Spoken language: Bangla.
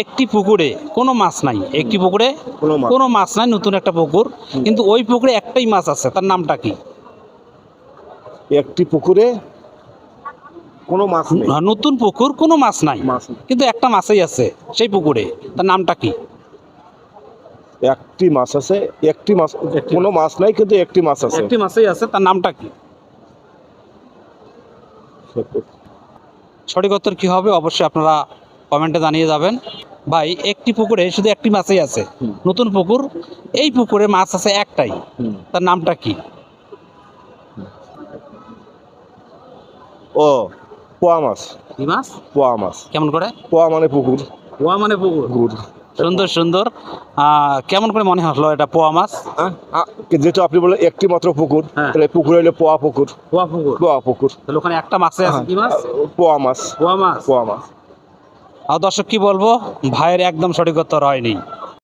একটি পুকুরে কোনো মাছ নাই একটি পুকুরে কোনো মাছ। নাই নতুন একটা পুকুর। কিন্তু ওই পুকুরে একটাই মাছ আছে তার নামটা কি? একটি পুকুরে কোনো মাছ নেই। নতুন পুকুর কোনো মাছ নাই। কিন্তু একটা মাছই আছে সেই পুকুরে তার নামটা কি? একটি মাছ আছে একটি মাছ কোনো মাছ নাই কিন্তু একটি মাছ আছে। একটি মাছই আছে তার নামটা কি? সঠিক উত্তর কি হবে? অবশ্যই আপনারা কমেন্টে জানিয়ে যাবেন। ভাই একটি পুকুরে শুধু একটি মাছই আছে। নতুন পুকুর এই পুকুরে মাছ আছে একটাই। তার নামটা কি? ও পোয়া মাছ। কি মাছ? পোয়া মাছ। কেমন করে? পোয়া মানে পুকুর। পোয়া মানে পুকুর। সুন্দর সুন্দর। আহ, কেমন করে মনে হলো এটা পোয়া মাছ? যেহেতু আপনি বলে একটি মাত্র পুকুর হ্যাঁ। তাহলে পুকুর হইলে পোয়া পুকুর। পোয়া পুকুর। পোয়া পুকুর। তাহলে ওখানে একটা মাছে আছে কি মাছ? পোয়া মাছ। পোয়া মাছ। পোয়া মাছ। আর দর্শক কি বলব? ভাইয়ের একদম সঠিক উত্তর হয়নি।